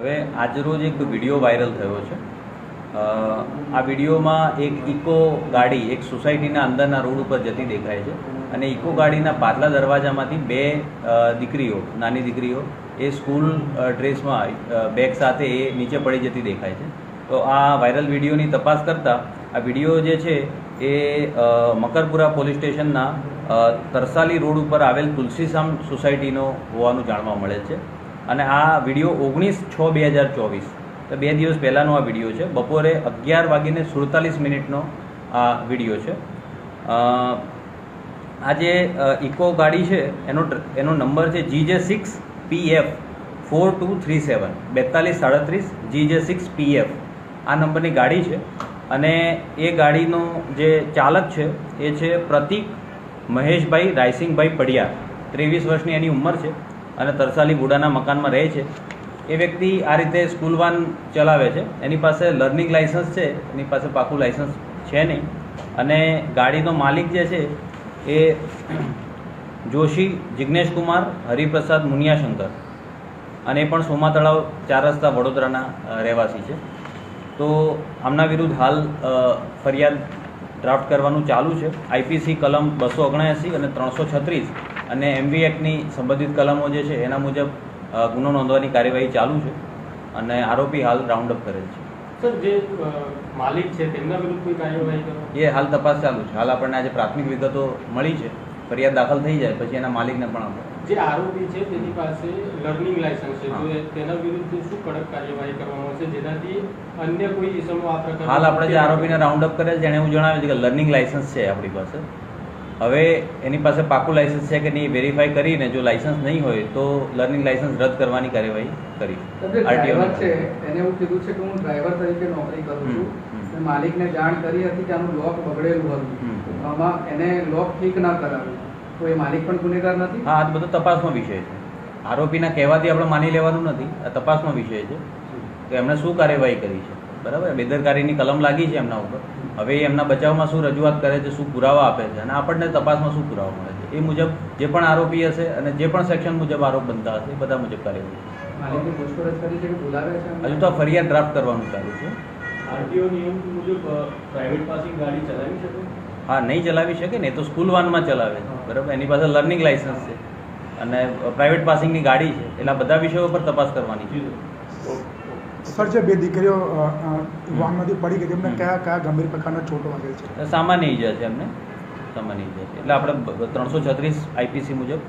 હવે આજરોજ એક વીડિયો વાયરલ થયો છે. આ વિડીયોમાં એક ઇકો ગાડી, એક સોસાયટીના અંદરના રોડ ઉપર જતી દેખાય છે અને ઇકો ગાડીના પાછલા દરવાજામાંથી બે દીકરીઓ, નાની દીકરીઓ એ સ્કૂલ ડ્રેસમાં બેગ સાથે એ નીચે પડી જતી દેખાય છે. તો આ વાયરલ વિડીયોની તપાસ કરતાં આ વીડિયો જે છે એ મકરપુરા પોલીસ સ્ટેશનના તરસાલી રોડ ઉપર આવેલ તુલસીસામ સોસાયટીનો હોવાનું જાણવા મળે છે. અને આ વીડિયો ઓગણીસ છ બે હજાર ચોવીસ. તો બે દિવસ પહેલાંનો આ વીડિયો છે. બપોરે અગિયાર વાગીને સુડતાલીસ મિનિટનો આ વીડિયો છે. આ જે ઇકો ગાડી છે. એનો એનો નંબર છે G J six P F four two three seven. બેતાલીસ સાડત્રીસ જી જે સિક્સ પી એફ આ નંબરની ગાડી છે. અને એ ગાડીનો જે ચાલક છે, એ છે પ્રતિક મહેશભાઈ રાયસિંગભાઈ પડિયા ત્રેવીસ વર્ષની એની ઉંમર છે. અને તરસાલી બુડાના મકાનમાં રહે છે. એ વ્યક્તિ આ રીતે સ્કૂલ વાન ચલાવે છે. એની પાસે લર્નિંગ લાઇસન્સ છે. એની પાસે પાકું લાઇસન્સ છે નહીં. અને ગાડીનો માલિક જે છે એ જોશી જિજ્ઞેશ કુમાર, હરિપ્રસાદ મુનિયાશંકર અને એ પણ સોમા તળાવ ચાર રસ્તા વડોદરાના રહેવાસી છે. તો આમના વિરુદ્ધ હાલ ફરિયાદ ડ્રાફ્ટ કરવાનું ચાલુ છે. આઈપીસી કલમ બસો ઓગણએંસી અને ત્રણસો છત્રીસ અને એમવી એક્ટની સંબંધિત કલમો જે છે એના મુજબ ગુનો નોંધવાની કાર્યવાહી ચાલુ છે અને આરોપી હાલ રાઉન્ડ અપ કરેલ છે. સર જે માલિક છે તેમના વિરુદ્ધ કોઈ કાર્યવાહી એ હાલ તપાસ ચાલુ છે. હાલ આપણને આજે પ્રાથમિક વિગતો મળી છે. ફરિયાદ દાખલ થઈ જાય પછી એના માલિકને પણ આપણે જે આરોપી છે તેની પાસે લર્નિંગ લાયસન્સ છે. તો તેના વિરુદ્ધ શું કડક કાર્યવાહી કરવામાં આવશે? જેનાથી અન્ય કોઈ ઇસમો આ પ્રકાર હાલ આપણે જે આરોપીને રાઉન્ડ અપ કરેલ છે એને હું જણાવ્યું છે કે લર્નિંગ લાયસન્સ છે આપણી પાસે. હવે એની પાસે પાકું લાયસન્સ છે કે નહીં વેરીફાઈ કરીને જો લાયસન્સ નહીં હોય તો લર્નિંગ લાયસન્સ રદ કરવાની કાર્યવાહી કરી. આરટીઓ છે. એને એવું કીધું છે કે હું ડ્રાઈવર તરીકે નોકરી કરું છું. માલિકને જાણ કરી હતી કે આનું લોક બગડેલું હતું. આમાં એને લોક ઠીક ના કરાવ્યું. તો એ માલિક પણ ગુનેગાર નથી? હા આ બધો તપાસનો વિષય છે. આરોપીના કહેવાથી આપણે માની લેવાનું નથી. આ તપાસનો વિષય છે. કે એમણે શું કાર્યવાહી કરી છે? બરાબર? બેદરકારીની કલમ લાગી છે એમના ઉપર. હવે એ એમના બચાવમાં શું રજૂઆત કરે છે શું પુરાવા આપે છે અને આપણને તપાસમાં શું પુરાવા મળે છે? એ મુજબ જે પણ આરોપી હશે અને જે પણ સેક્શન મુજબ આરોપ બનતા હશે એ બધા મુજબ કાર્યવાહી માલિકે પૂછપરછ કરી છે કે બોલાવે છે હજુ તો ફરિયાદ ડ્રાફ્ટ કરવાનું ચાલુ છે. આરટીઓ નિયમ મુજબ પ્રાઇવેટ પાસિંગ ગાડી ચલાવી શકે? હા નહીં ચલાવી શકે ને એ તો સ્કૂલ વાનમાં ચલાવે છે. બરાબર? એની પાસે લર્નિંગ લાઇસન્સ છે. અને પ્રાઇવેટ પાસિંગની ગાડી છે. એટલે બધા વિષયો પર તપાસ કરવાની છે. સર જે બે દીકરીઓ વાનમાંથી પડી ગઈ. તેમને કયા કયા ગંભીર પ્રકારના ચોટો વાગેલ છે? સામાન્ય ઈજા છે એમને. સામાન્ય ઈજા છે. એટલે આપણે ત્રણસો છત્રીસ આઈપીસી મુજબ